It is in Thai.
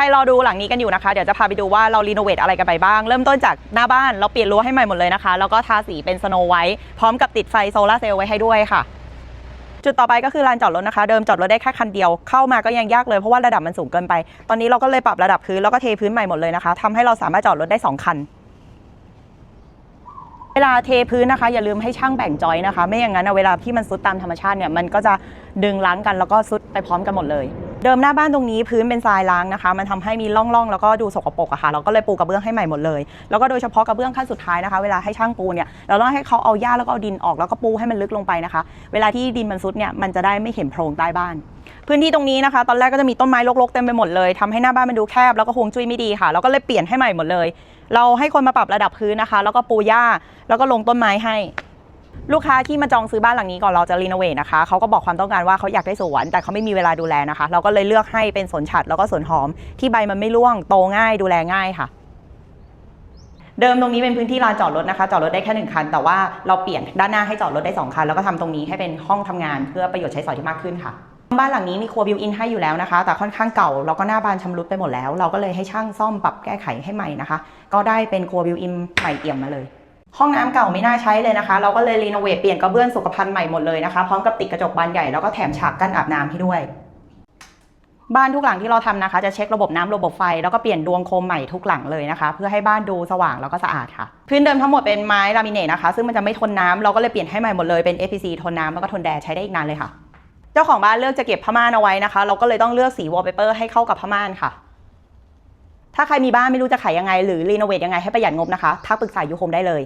รรอดูหลังนี้กันอยู่นะคะ เดี๋ยวจะพาไปดูว่าเรารีโนเวทอะไรกันไปบ้าง เริ่มต้นจากหน้าบ้านเราเปลี่ยนรั้วให้ใหม่หมดเลยนะคะ แล้วก็ทาสีเป็นสโนไวท์พร้อมกับติดไฟโซลาร์เซลล์ไว้ให้ด้วยค่ะ จุดต่อไปก็คือลานจอดรถนะคะ เดิมจอดรถได้แค่คันเดียว เข้ามาก็ยังยากเลยเพราะว่าระดับมันสูงเกินไป ตอนนี้เราก็เลยปรับระดับพื้นแล้วก็เทพื้นใหม่หมดเลยนะคะทำให้เราสามารถจอดรถได้สองคันเวลาเทพื้นนะคะ อย่าลืมให้ช่างแบ่งจอยนะคะ ไม่อย่างนั้นเวลาที่มันซุดตามธรรมชาติเนี่ยมันก็จะดึงล้างกันแล้วก็ซุดไปพร้อมกันหมดเลย เดิมหน้าบ้านตรงนี้พื้นเป็นทรายล้างนะคะ มันทำให้มีร่องๆ แล้วก็ดูสกปรกอะค่ะเราก็เลยปูกระเบื้องให้ใหม่หมดเลย แล้วก็โดยเฉพาะกระเบื้องขั้นสุดท้ายนะคะ เวลาให้ช่างปูเนี่ยเราต้องให้เขาเอาหญ้าแล้วก็เอาดินออกแล้วก็ปูให้มันลึกลงไปนะคะ เวลาที่ดินมันซุดเนี่ยมันจะได้ไม่เห็นโพรงใต้บ้าน พื้นที่ตรงนี้นะคะ ตอนแรกก็จะมีต้นไม้รกๆเต็มไปหมดเลยทำให้หน้าบ้านมันดูแคบแล้วก็ฮวงจุ้ยไม่ดีค่ะเราก็เลยเปลี่ยนให้ใหม่หมดเลย เราให้คนมาปรับระดับพื้นนะคะ แล้วก็ปูหญ้าแล้วก็ลงต้นไม้ให้ ลูกค้าที่มาจองซื้อบ้านหลังนี้ก่อนเราจะรีโนเวทนะคะเขาก็บอกความต้องการว่าเขาอยากได้สวน แต่เขาไม่มีเวลาดูแลนะคะ เราก็เลยเลือกให้เป็นสวนฉัดแล้วก็สวนหอม ที่ใบมันไม่ร่วงโตง่ายดูแลง่ายค่ะ เดิมตรงนี้เป็นพื้นที่ลานจอดรถนะคะ จอดรถได้แค่หนึ่งคัน แต่ว่าเราเปลี่ยนด้านหน้าให้จอดรถได้สองคัน แล้วก็ทำตรงนี้ให้เป็นห้องทำงานเพื่อประโยชน์ใช้สอยที่มากขึ้นค่ะบ้านหลังนี้มีครัวบิวอินให้อยู่แล้วนะคะ แต่ค่อนข้างเก่าแล้วก็หน้าบานชำรุดไปหมดแล้ว เราก็เลยให้ช่างซ่อมปรับแก้ไขให้ใหม่นะคะ ก็ได้เป็นครัวบิวอินใหม่เอี่ยมมาเลย ห้องน้ำเก่าไม่น่าใช้เลยนะคะ เราก็เลยรีโนเวทเปลี่ยนกระเบื้องสุขภัณฑ์ใหม่หมดเลยนะคะ พร้อมกับติดกระจกบานใหญ่แล้วก็แถมฉากกั้นอาบน้ำให้ด้วย บ้านทุกหลังที่เราทำนะคะ จะเช็คระบบน้ำระบบไฟ แล้วก็เปลี่ยนดวงโคมใหม่ทุกหลังเลยนะคะ เพื่อให้บ้านดูสว่างแล้วก็สะอาดค่ะ พื้นเดิมทั้งหมดเป็นไม้ลามิเนตนะคะ ซึ่งมันจะไม่ทนน้ำเราก็เลยเปลี่ยนให้ใหม่หมดเลยเป็น APC ทนน้ำแล้วก็ทนแดดใช้ได้อีกนานเลยค่ะ เจ้าของบ้านเลือกจะเก็บผ้าม่านเอาไว้นะคะ เราก็เลยต้องเลือกสีวอลเปเปอร์ให้เข้ากับผ้าม่านค่ะถ้าใครมีบ้านไม่รู้จะขายยังไง หรือรีโนเวทยังไงให้ประหยัดงบนะคะ ทักปรึกษายูโคมได้เลย